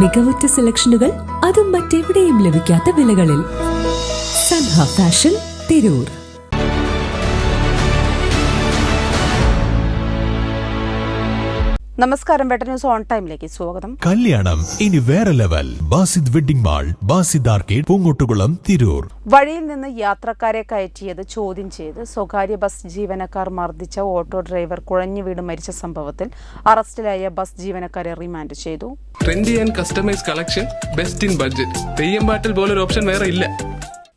മികവുറ്റ സെലക്ഷനുകൾ അതും മറ്റെവിടെയും ലഭിക്കാത്ത വിലകളിൽ. സൻഹ ഫാഷൻ തിരൂർ നമസ്കാരം വെട്ട ന്യൂസ് ഓൺ ടൈമിലേക്ക് സ്വാഗതം. കല്യാണം ഇനി വേറെ level. Basid wedding mall Basid arcade Poonkottukulam Tirur. വഴിയിൽ നിന്ന് യാത്രക്കാരെ കയറ്റിയത് ചോദ്യം ചെയ്ത് സ്വകാര്യ ബസ് ജീവനക്കാർ മർദ്ദിച്ച ഓട്ടോ ഡ്രൈവർ കുഴഞ്ഞു വീട് മരിച്ച സംഭവത്തിൽ അറസ്റ്റിലായ ബസ് ജീവനക്കാരെ റിമാൻഡ് ചെയ്തു. Trendy and customise collection best in budget. Theyyam പാട്ടിൽ പോലൊരു ഓപ്ഷൻ വേറെ ഇല്ല.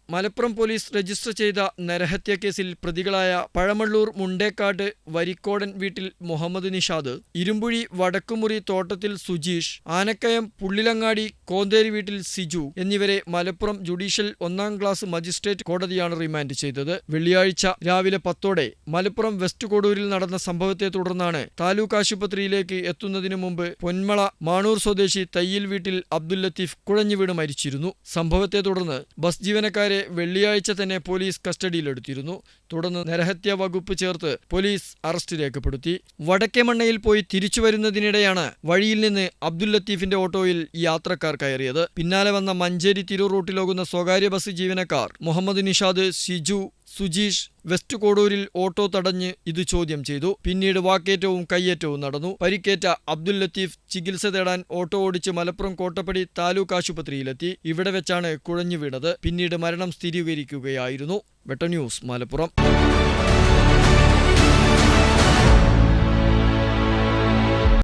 മലപ്പുറം പോലീസ് രജിസ്റ്റർ ചെയ്ത നരഹത്യ കേസിൽ പ്രതികളായ പഴമള്ളൂർ മുണ്ടേക്കാട് വരിക്കോടൻ വീട്ടിൽ മുഹമ്മദ് നിഷാദ് ഇരുമ്പുഴി വടക്കുമുറി തോട്ടത്തിൽ സുജീഷ് ആനക്കയം പുള്ളിലങ്ങാടി കോന്തേരി വീട്ടിൽ സിജു എന്നിവരെ മലപ്പുറം ജുഡീഷ്യൽ ഒന്നാം ക്ലാസ് മജിസ്ട്രേറ്റ് കോടതിയാണ് റിമാൻഡ് ചെയ്തത്. വെള്ളിയാഴ്ച രാവിലെ പത്തോടെ മലപ്പുറം വെസ്റ്റ് കോടൂരിൽ നടന്ന സംഭവത്തെ തുടർന്നാണ് താലൂക്ക് ആശുപത്രിയിലേക്ക് എത്തുന്നതിനു മുമ്പ് പൊന്മള മാണൂർ സ്വദേശി തയ്യിൽ വീട്ടിൽ അബ്ദുൽ ലത്തീഫ് കുഴഞ്ഞു വീണ് മരിച്ചിരുന്നു. സംഭവത്തെ തുടർന്ന് ബസ് ജീവനക്കാരെ വെള്ളിയാഴ്ച തന്നെ പോലീസ് കസ്റ്റഡിയിലെടുത്തിരുന്നു. തുടർന്ന് നരഹത്യ വകുപ്പ് ചേർത്ത് പോലീസ് അറസ്റ്റ് രേഖപ്പെടുത്തി. വടക്കേമണ്ണയിൽ പോയി തിരിച്ചു വരുന്നതിനിടെയാണ് വഴിയിൽ നിന്ന് അബ്ദുൽ ലത്തീഫിന്റെ ഓട്ടോയിൽ യാത്രക്കാർ കയറിയത്. പിന്നാലെ വന്ന മഞ്ചേരി തിരൂർ റൂട്ടിലോകുന്ന സ്വകാര്യ ബസ് ജീവനക്കാർ മുഹമ്മദ് നിഷാദ് സിജു സുജീഷ് വെസ്റ്റ് കോടൂരിൽ ഓട്ടോ തടഞ്ഞ് ഇത് ചോദ്യം ചെയ്തു. പിന്നീട് വാക്കേറ്റവും കയ്യേറ്റവും നടന്നു. പരിക്കേറ്റ അബ്ദുൽ ലത്തീഫ് ചികിത്സ തേടാൻ ഓട്ടോ ഓടിച്ച് മലപ്പുറം കോട്ടപ്പടി താലൂക്ക് ആശുപത്രിയിലെത്തി. ഇവിടെ വെച്ചാണ് കുഴഞ്ഞു വീണത് പിന്നീട് മരണം സ്ഥിരീകരിക്കുകയായിരുന്നു. വെട്ട ന്യൂസ് മലപ്പുറം.